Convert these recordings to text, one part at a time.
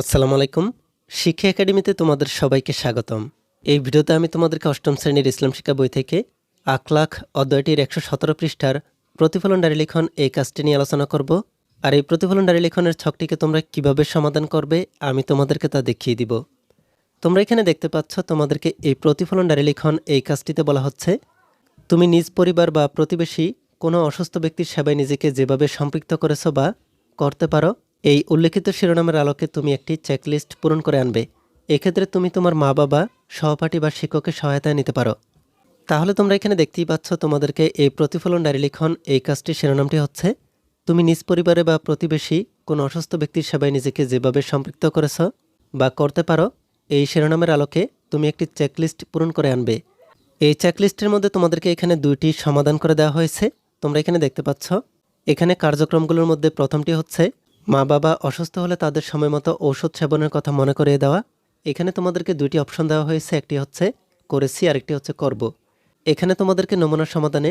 আসসালামু আলাইকুম। শিক্ষা একাডেমিতে তোমাদের সবাইকে স্বাগতম। এই ভিডিওতে আমি তোমাদেরকে অষ্টম শ্রেণির ইসলাম শিক্ষা বই থেকে আখলাখ অধ্যায়টির একশো সতেরো পৃষ্ঠার প্রতিফলন ডারি লিখন এই কাজটি নিয়ে আলোচনা করব। আর এই প্রতিফলন ডারি লিখনের ছকটিকে তোমরা কীভাবে সমাধান করবে, আমি তোমাদেরকে তা দেখিয়ে দিব। তোমরা এখানে দেখতে পাচ্ছ, তোমাদেরকে এই প্রতিফলন ডারি লিখন এই কাজটিতে বলা হচ্ছে, তুমি নিজ পরিবার বা প্রতিবেশী কোনো অসুস্থ ব্যক্তির সেবায় নিজেকে যেভাবে সম্পৃক্ত করেছ বা করতে পারো এই উল্লেখিত শিরোনামের আলোকে তুমি একটি চেকলিস্ট পূরণ করে আনবে। এক্ষেত্রে তুমি তোমার মা বাবা, সহপাঠী বা শিক্ষকের সহায়তায় নিতে পারো। তাহলে তোমরা এখানে দেখতেই পাচ্ছ তোমাদেরকে এই প্রতিফলন ডায়েরি লিখন এই কাজটির শিরোনামটি হচ্ছে, তুমি নিজ পরিবারে বা প্রতিবেশী কোনো অসুস্থ ব্যক্তির সেবায় নিজেকে যেভাবে সম্পৃক্ত করেছ বা করতে পারো, এই শিরোনামের আলোকে তুমি একটি চেকলিস্ট পূরণ করে আনবে। এই চেকলিস্টের মধ্যে তোমাদেরকে এখানে দুইটি সমাধান করে দেওয়া হয়েছে। তোমরা এখানে দেখতে পাচ্ছ, এখানে কার্যক্রমগুলোর মধ্যে প্রথমটি হচ্ছে মা বাবা অসুস্থ হলে তাদের সময় মতো ঔষধ সেবনের কথা মনে করিয়ে দেওয়া। এখানে তোমাদেরকে দুইটি অপশন দেওয়া হয়েছে, একটি হচ্ছে করেছি, আরেকটি হচ্ছে করব। এখানে তোমাদেরকে নমুনার সমাধানে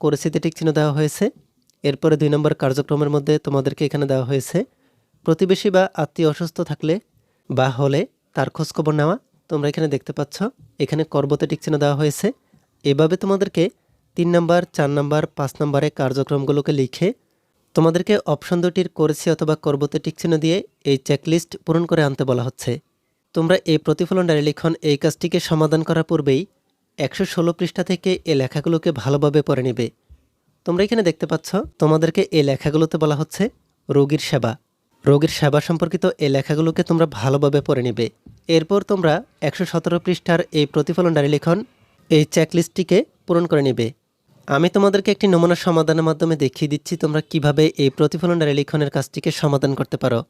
করেছিতে টিক চিহ্ন দেওয়া হয়েছে। এরপরে দুই নম্বর কার্যক্রমের মধ্যে তোমাদেরকে এখানে দেওয়া হয়েছে, প্রতিবেশী বা আত্মীয় অসুস্থ থাকলে বা হলে তার খোঁজখবর নেওয়া। তোমরা এখানে দেখতে পাচ্ছ, এখানে করবতে টিক চিহ্ন দেওয়া হয়েছে। এভাবে তোমাদেরকে তিন নাম্বার, চার নাম্বার, পাঁচ নাম্বারে কার্যক্রমগুলোকে লিখে তোমাদেরকে অপশন দুটির করেছি অথবা করবতে টিক চিহ্ন দিয়ে এই চেকলিস্ট পূরণ করে আনতে বলা হচ্ছে। তোমরা এই প্রতিফলন ডায়েরি লিখন এই কাজটিকে সমাধান করার পূর্বেই একশো ষোলো পৃষ্ঠা থেকে এই লেখাগুলোকে ভালোভাবে পড়ে নেবে। তোমরা এখানে দেখতে পাচ্ছ, তোমাদেরকে এই লেখাগুলোতে বলা হচ্ছে রোগীর সেবা। রোগীর সেবা সম্পর্কিত এই লেখাগুলোকে তোমরা ভালোভাবে পড়ে নেবে। এরপর তোমরা একশো সতেরো পৃষ্ঠার এই প্রতিফলন ডায়েরি লিখন এই চেকলিস্টটিকে পূরণ করে নেবে। আমি তোমাদেরকে একটি নমুনা সমাধানের মাধ্যমে দেখিয়ে দিচ্ছি তোমরা কীভাবে এই প্রতিফলন ডায়েরি লিখনের কাজটিকে সমাধান করতে পারো।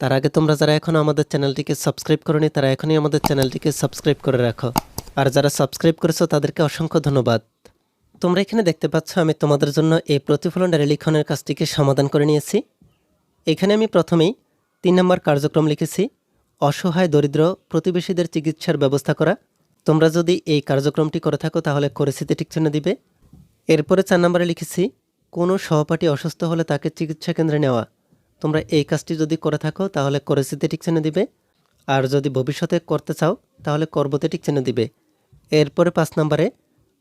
তার আগে তোমরা যারা এখনও আমাদের চ্যানেলটিকে সাবস্ক্রাইব করনি, তারা এখনই আমাদের চ্যানেলটিকে সাবস্ক্রাইব করে রাখো। আর যারা সাবস্ক্রাইব করেছ, তাদেরকে অসংখ্য ধন্যবাদ। তোমরা এখানে দেখতে পাচ্ছ, আমি তোমাদের জন্য এই প্রতিফলন ডায়েরি লিখনের কাজটিকে সমাধান করে নিয়েছি। এখানে আমি প্রথমেই তিন নম্বর কার্যক্রম লিখেছি, অসহায় দরিদ্র প্রতিবেশীদের চিকিৎসার ব্যবস্থা করা। তোমরা যদি এই কার্যক্রমটি করে থাকো, তাহলে ঠিক চিহ্ন দিবে। এরপরে চার নম্বরে লিখেছি, কোনো সহপাঠী অসুস্থ হলে তাকে চিকিৎসা কেন্দ্রে নেওয়া। তোমরা এই কাজটি যদি করে থাকো, তাহলে করেছিতে ঠিক চিহ্ন দিবে। আর যদি ভবিষ্যতে করতে চাও, তাহলে করবতে ঠিক চিহ্ন দিবে। এরপরে পাঁচ নম্বরে,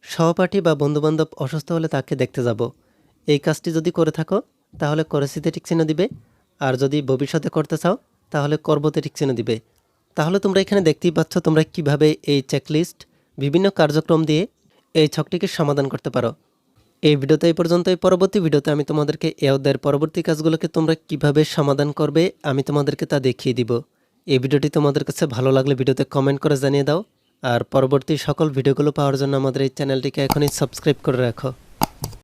সহপাঠী বা বন্ধুবান্ধব অসুস্থ হলে তাকে দেখতে যাব। এই কাজটি যদি করে থাকো, তাহলে করেছিতে ঠিক চিহ্ন দিবে। আর যদি ভবিষ্যতে করতে চাও, তাহলে করবতে ঠিক চিহ্ন দিবে। তাহলে তোমরা এখানে দেখতেই পাচ্ছ তোমরা কীভাবে এই চেকলিস্ট বিভিন্ন কার্যক্রম দিয়ে এই ছকটিকে সমাধান করতে পারো। এই ভিডিওতে এই পর্যন্ত এই পরবর্তী ভিডিওতে আমি তোমাদেরকে এ অধ্যায়ের পরবর্তী কাজগুলোকে তোমরা কীভাবে সমাধান করবে, আমি তোমাদেরকে তা দেখিয়ে দিব। এই ভিডিওটি তোমাদের কাছে ভালো লাগলে ভিডিওতে কমেন্ট করে জানিয়ে দাও। আর পরবর্তী সকল ভিডিওগুলো পাওয়ার জন্য আমাদের এই চ্যানেলটিকে এখনই সাবস্ক্রাইব করে রাখো।